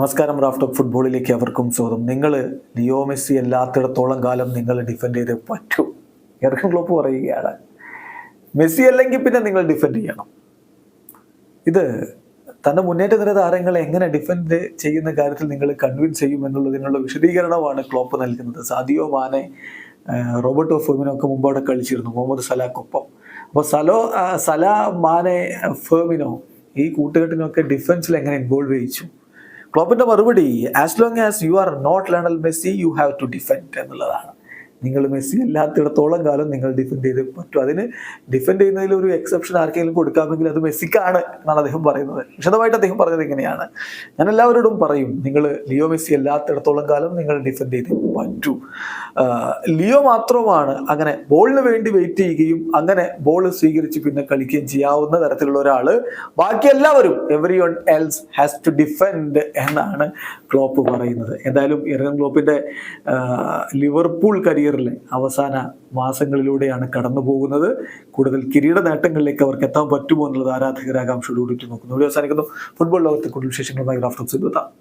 നമസ്കാരം raft of ഫുട്ബോളിലേക്ക് അവർക്കും സ്വാഗതം. നിങ്ങൾ ലിയോ മെസ്സി അല്ലാത്തിടത്തോളം കാലം നിങ്ങൾ ഡിഫെൻഡ് ചെയ്ത് പറ്റൂ. എർക്കൻ ക്ലോപ്പ് പറയുകയാണ് മെസ്സി അല്ലെങ്കിൽ പിന്നെ നിങ്ങൾ ഡിഫെൻഡ് ചെയ്യണം. ഇത് തന്റെ മുന്നേറ്റ നിര താരങ്ങളെ എങ്ങനെ ഡിഫെൻഡ് ചെയ്യുന്ന കാര്യത്തിൽ നിങ്ങൾ കൺവിൻസ് ചെയ്യും എന്നുള്ളതിനുള്ള വിശദീകരണമാണ് ക്ലോപ്പ് നൽകുന്നത്. സാദിയോ മാനെ റോബർട്ട് ഫെർമിനോ ഒക്കെ മുമ്പ് കളിച്ചിരുന്നു മുഹമ്മദ് സലാഖൊപ്പം അപ്പോൾ സലോ സല മാനെ ഫെർമിനോ ഈ കൂട്ടുകെട്ടിനൊക്കെ ഡിഫൻസിൽ എങ്ങനെ ഇൻവോൾവ് ചെയ്യിച്ചു? ക്ലോപ്പിന്റെ മറുപടി as long as you are not Lionel Messi you have to defend എന്നുള്ളതാണ്. നിങ്ങൾ മെസ്സി അല്ലാത്തിടത്തോളം കാലം നിങ്ങൾ ഡിഫെൻഡ് ചെയ്ത് പറ്റും. അതിന് ഡിഫെൻഡ് ചെയ്യുന്നതിൽ ഒരു എക്സെപ്ഷൻ ആർക്കെങ്കിലും കൊടുക്കാമെങ്കിൽ അത് മെസ്സിക്കാണ് എന്നാണ് അദ്ദേഹം പറയുന്നത്. വിശദമായിട്ട് അദ്ദേഹം പറഞ്ഞത് ഇങ്ങനെയാണ്. ഞാൻ എല്ലാവരോടും പറയും നിങ്ങൾ ലിയോ മെസ്സി അല്ലാത്തിടത്തോളം കാലം നിങ്ങൾ ഡിഫെൻഡ് ചെയ്ത് പറ്റൂ. ലിയോ മാത്രമാണ് അങ്ങനെ ബോളിന് വേണ്ടി വെയിറ്റ് ചെയ്യുകയും അങ്ങനെ ബോൾ സ്വീകരിച്ച് പിന്നെ കളിക്കുകയും ചെയ്യാവുന്ന തരത്തിലുള്ള ഒരാൾ ബാക്കി എല്ലാവരും everyone else has to defend എന്നാണ് ക്ലോപ്പ് പറയുന്നത്. എന്തായാലും ഇറങ്ങൻ ക്ലോപ്പിന്റെ ലിവർപൂൾ ലിവർപൂൾ കരിയറിലെ അവസാന മാസങ്ങളിലൂടെയാണ് കടന്നു പോകുന്നത് കൂടുതൽ കിരീട നേട്ടങ്ങളിലേക്ക് അവർക്ക് എത്താൻ പറ്റുമോ എന്നുള്ളത് ആരാധകരാകാംക്ഷയോട് കൂടി നോക്കുന്നു അവസാനിക്കുന്നു. ഫുട്ബോൾ ലോകത്തെ കൂടുതൽ വിശേഷങ്ങളുമായി റാഫ്റ്റോക്സ് എത്താം.